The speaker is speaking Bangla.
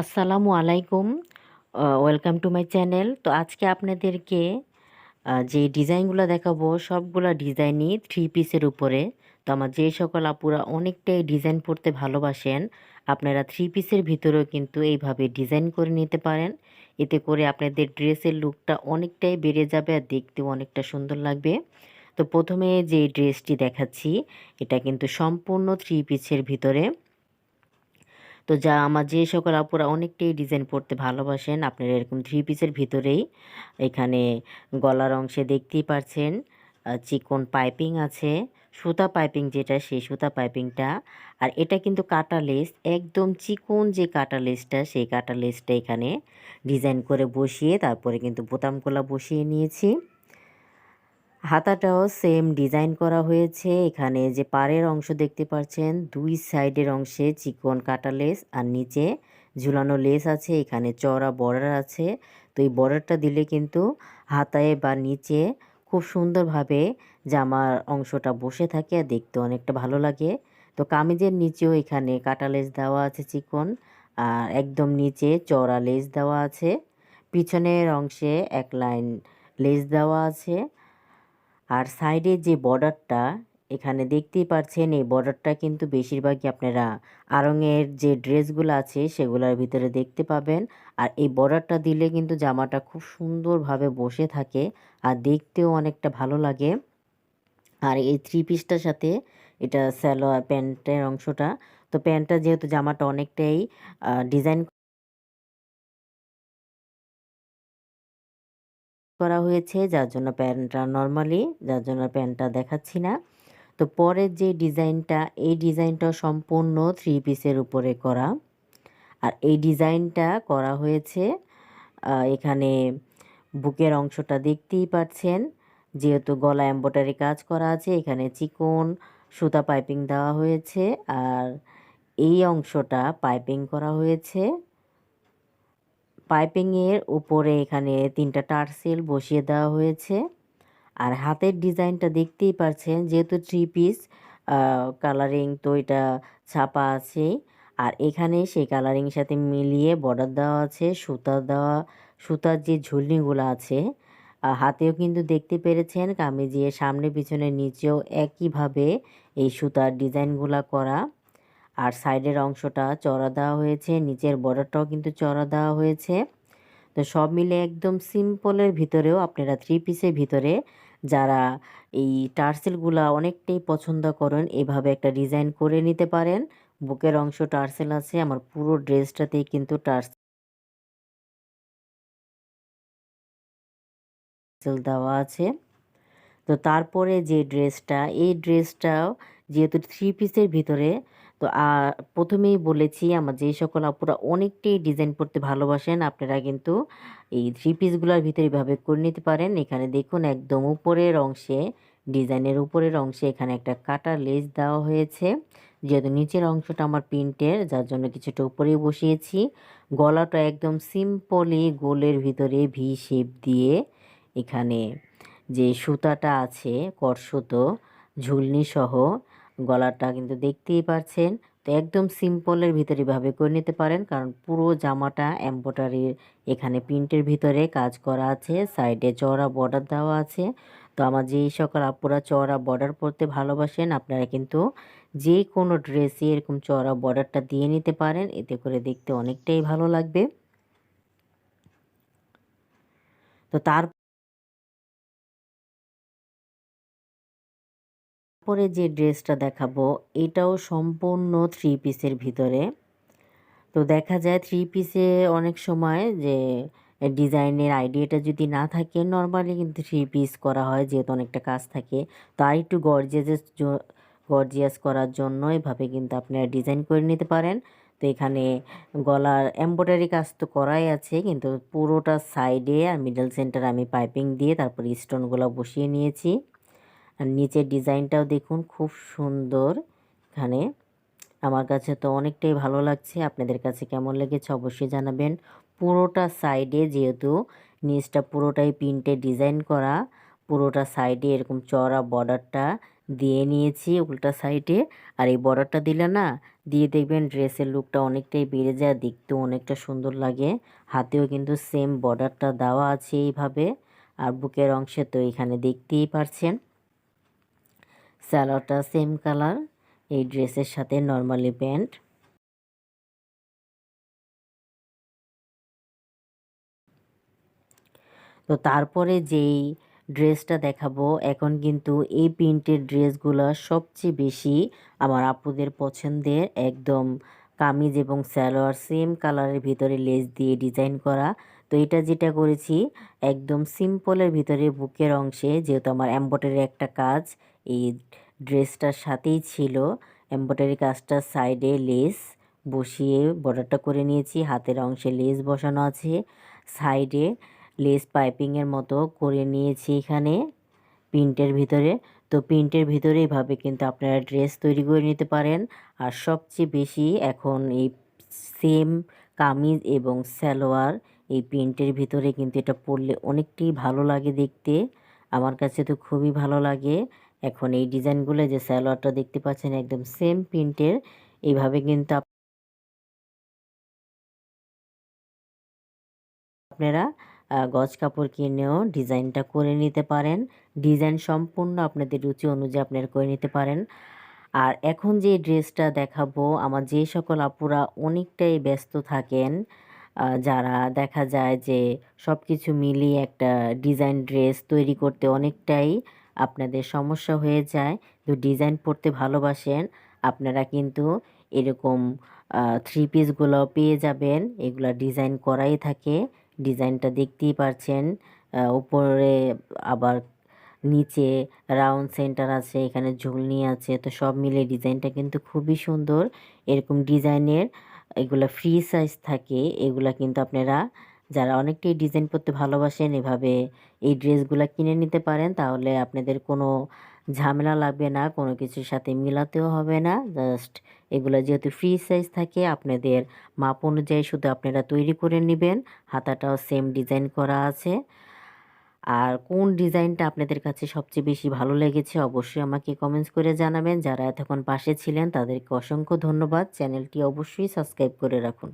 আসসালামু আলাইকুম ওয়েলকাম টু মাই চ্যানেল তো আজকে আপনাদেরকে যে ডিজাইনগুলো দেখাবো, সবগুলো ডিজাইনই থ্রি পিসের উপরে। তো আমার যে সকল আপুরা অনেকটাই ডিজাইন পড়তে ভালোবাসেন, আপনারা থ্রি পিসের ভিতরেও কিন্তু এইভাবে ডিজাইন করে নিতে পারেন। এতে করে আপনাদের ড্রেসের লুকটা অনেকটাই বেড়ে যাবে আর দেখতেও অনেকটা সুন্দর লাগবে। তো প্রথমে যে ড্রেসটি দেখাচ্ছি, এটা কিন্তু সম্পূর্ণ থ্রি পিসের ভিতরে। তো যা আমার যে সকল আপুরা অনেকটাই ডিজাইন পড়তে ভালোবাসেন, আপনারা এরকম থ্রি পিসের ভিতরেই এখানে গলার অংশে দেখতেই পারছেন চিকন পাইপিং আছে, সুতা পাইপিং যেটা সেই সুতা পাইপিংটা আর এটা কিন্তু কাটা লেস একদম চিকন যে কাটা লেসটা সেই কাটা লেসটা এখানে ডিজাইন করে বসিয়ে তারপরে কিন্তু বোতামগুলো বসিয়ে নিয়েছি। হাতাটাও সেম ডিজাইন করা হয়েছে। এখানে যে পাড়ের অংশ দেখতে পাচ্ছেন, দুই সাইডের অংশে চিকন কাটা লেস আর নিচে ঝুলানো লেস আছে। এখানে চওড়া বর্ডার আছে। তো এই বর্ডারটা দিলে কিন্তু হাতায় বা নিচে খুব সুন্দরভাবে জামার অংশটা বসে থাকে আর দেখতে অনেকটা ভালো লাগে। তো কামিজের নিচেও এখানে কাটা লেস দেওয়া আছে চিকন আর একদম নিচে চওড়া লেস দেওয়া আছে। পিছনের অংশে এক লাইন লেস দেওয়া আছে। আর সাইডে যে বর্ডারটা, এখানে দেখতেই পারছেন, এই বর্ডারটা কিন্তু বেশিরভাগই আপনারা আড়ংয়ের যে ড্রেসগুলো আছে, সেগুলোর ভিতরে দেখতে পাবেন। আর এই বর্ডারটা দিলে কিন্তু জামাটা খুব সুন্দরভাবে বসে থাকে আর দেখতেও অনেকটা ভালো লাগে। আর এই থ্রি পিসটার সাথে এটা স্যালোয়ার প্যান্টের অংশটা। তো প্যান্টটা যেহেতু জামাটা অনেকটাই ডিজাইন করা হয়েছে, যার জন্য প্যান্টটা নর্মালি যার জন্য প্যান্টটা দেখাচ্ছি না। তো পরের যে ডিজাইনটা, এই ডিজাইনটা সম্পূর্ণ থ্রি পিসের উপরে করা। আর এই ডিজাইনটা করা হয়েছে এখানে বুকের অংশটা দেখতেই পাচ্ছেন। যেহেতু গলা এম্ব্রয়ডারি কাজ করা আছে, এখানে চিকন সুতা পাইপিং দেওয়া হয়েছে। আর এই অংশটা পাইপিং করা হয়েছে। পাইপিংয়ের উপরে এখানে তিনটা টার্সেল বসিয়ে দেওয়া হয়েছে। আর হাতের ডিজাইনটা দেখতেই পারছেন, যেহেতু থ্রি পিস কালারিং তো এটা ছাপা আছে। আর এখানে সেই কালারিং সাথে মিলিয়ে বর্ডার দেওয়া আছে, সুতা দেওয়া, সুতার যে ঝুলনিগুলো আছে। হাতেও কিন্তু দেখতে পেরেছেন কামিজের সামনে, পিছনে, নিচেও একইভাবে এই সুতার ডিজাইনগুলা করা। আর সাইডের অংশটা চড়া দেওয়া হয়েছে, নিচের বর্ডারটাও কিন্তু চড়া দেওয়া হয়েছে। তো সব মিলে একদম সিম্পলের ভিতরেও আপনারা থ্রি পিসের ভিতরে যারা এই টার্সেলগুলা অনেকটাই পছন্দ করেন, এভাবে একটা ডিজাইন করে নিতে পারেন। বুকের অংশ টার্সেল আছে, আমার পুরো ড্রেসটাতেই কিন্তু টার্সেল দেওয়া আছে। তো তারপরে যে ড্রেসটা, এই ড্রেসটাও যেহেতু থ্রি পিসের ভিতরে তো প্রথমেই বলেছি, আমার যে সকল আপুরা অনেকটাই ডিজাইন করতে ভালোবাসেন, আপনারা কিন্তু এই থ্রি পিসগুলোর ভিতরে এভাবে করে নিতে পারেন। এখানে দেখুন, একদম উপরের অংশে, ডিজাইনের উপরের অংশে এখানে একটা কাটা লেস দেওয়া হয়েছে। যেহেতু নিচের অংশটা আমার প্রিন্টের, যার জন্য কিছুটা উপরেই বসিয়েছি। গলাটা একদম সিম্পলি গোলের ভিতরে ভি শেপ দিয়ে এখানে যে সুতাটা আছে কট সুতো, ঝুলনি সহ গলাটা কিন্তু দেখতেই পারছেন। তো একদম সিম্পলের ভিতরে এভাবে করে নিতে পারেন। কারণ পুরো জামাটা এম্ব্রয়ডারির এখানে প্রিন্টের ভিতরে কাজ করা আছে। সাইডে চওড়া বর্ডার দেওয়া আছে। তো আমার যেই সকল আপুরা চওড়া বর্ডার পরতে ভালোবাসেন, আপনারা কিন্তু যে কোনো ড্রেসে এরকম চওড়া বর্ডারটা দিয়ে নিতে পারেন। এতে করে দেখতে অনেকটাই ভালো লাগবে। তো তার পরে যে ড্রেসটা দেখাবো, এটাও সম্পূর্ণ থ্রি পিসের ভিতরে। তো দেখা যায় থ্রি পিসে অনেক সময় যে, ডিজাইনের আইডিয়াটা যদি না থাকে নর্মালি কিন্তু থ্রি পিস করা হয়, যেহেতু অনেকটা কাজ থাকে। তো আর একটু গর্জিয়াস গর্জিয়াস করার জন্য এভাবে কিন্তু আপনারা ডিজাইন করে নিতে পারেন। তো এখানে গলার এম্ব্রয়ডারি কাজ তো করাই আছে, কিন্তু পুরোটা সাইডে আর মিডল সেন্টার আমি পাইপিং দিয়ে তারপর স্টোনগুলো বসিয়ে নিয়েছি। আর নিচের ডিজাইনটাও দেখুন, খুব সুন্দর। এখানে আমার কাছে তো অনেকটাই ভালো লাগছে। আপনাদের কাছে কেমন লেগেছে অবশ্যই জানাবেন। পুরোটা সাইডে যেহেতু নিচটা পুরোটাই প্রিন্টে ডিজাইন করা, পুরোটা সাইডে এরকম চড়া বর্ডারটা দিয়ে নিয়েছি উল্টা সাইডে। আর এই বর্ডারটা দিলে না, দিয়ে দেখবেন ড্রেসের লুকটা অনেকটাই বেড়ে যায়, দেখতেও অনেকটা সুন্দর লাগে। হাতেও কিন্তু সেম বর্ডারটা দেওয়া আছে এইভাবে। আর বুকের অংশে তো এখানে দেখতেই পারছেন। স্যালোয়ারটা সেম কালার, এই ড্রেসের সাথে নর্মালি প্যান্ট। তো তারপরে যেই ড্রেসটা দেখাবো, এখন কিন্তু এই প্রিন্টের ড্রেসগুলো সবচেয়ে বেশি আমার আপুদের পছন্দের, একদম কামিজ এবং সালোয়ার সেম কালারের ভিতরে লেস দিয়ে ডিজাইন করা। তো এটা যেটা করেছি, একদম সিম্পলের ভিতরে বুকের অংশে, যেহেতু আমার এম্বয়ডারি একটা কাজ এই ড্রেসটার সাথেই ছিল এম্বয়ডারি কাজটার সাইডে লেস বসিয়ে বর্ডারটা করে নিয়েছি, হাতের অংশে লেস বসানো আছে, সাইডে লেস পাইপিংয়ের মতো করে নিয়েছি এখানে প্রিন্টের ভিতরে। তো প্রিন্টের ভিতরে এভাবে কিন্তু আপনারা ড্রেস তৈরি করে নিতে পারেন। আর সবচেয়ে বেশি এখন এই সেম কামিজ এবং সালোয়ার এই প্রিন্টের ভিতরে কিন্তু এটা পরলে অনেকটাই ভালো লাগে দেখতে। আমার কাছে তো খুবই ভালো লাগে। এখন এই ডিজাইনগুলো যে সালোয়ারটা দেখতে পাচ্ছেন একদম সেম প্রিন্টের এইভাবে কিন্তু আপনারা গজ কাপড় কিনেও ডিজাইনটা করে নিতে পারেন। ডিজাইন সম্পূর্ণ আপনাদের রুচি অনুযায়ী আপনারা করে নিতে পারেন। আর এখন যে ড্রেসটা দেখাবো, আমার যে সকল আপুরা অনেকটাই ব্যস্ত থাকেন যারা দেখা যায় যে সব কিছু মিলিয়ে একটা ডিজাইন ড্রেস তৈরি করতে অনেকটাই আপনাদের সমস্যা হয়ে যায়, তো ডিজাইন পড়তে ভালোবাসেন, আপনারা কিন্তু এরকম থ্রি পিসগুলো পেয়ে যাবেন। এগুলা ডিজাইন করাই থাকে ডিজাইনটা দেখতেই পারছেন। উপরে আবার নিচে রাউন্ড সেন্টার আছে, এখানে ঝুলনি আছে, তো সব মিলে ডিজাইনটা কিন্তু খুবই সুন্দর। এরকম ডিজাইনের এগুলা ফ্রি সাইজ থাকে, এগুলা কিন্তু আপনারা যারা অনেকটাই ডিজাইন করতে ভালোবাসেন, এভাবে এই ড্রেসগুলো কিনে নিতে পারেন, তাহলে আপনাদের কোনো ঝামেলা লাগবে না, কোনো কিছুর সাথে মিলাতেও হবে না। জাস্ট এগুলো যেহেতু ফ্রি সাইজ থাকে, আপনাদের মাপ অনুযায়ী শুধু আপনারা তৈরি করে নেবেন, হাতাটাও সেম ডিজাইন করা আছে। আর কোন ডিজাইনটা আপনাদের কাছে সবচেয়ে বেশি ভালো লেগেছে, অবশ্যই আমাকে কমেন্টস করে জানাবেন। যারা এতক্ষণ পাশে ছিলেন, তাদেরকে অসংখ্য ধন্যবাদ। চ্যানেলটি অবশ্যই সাবস্ক্রাইব করে রাখুন।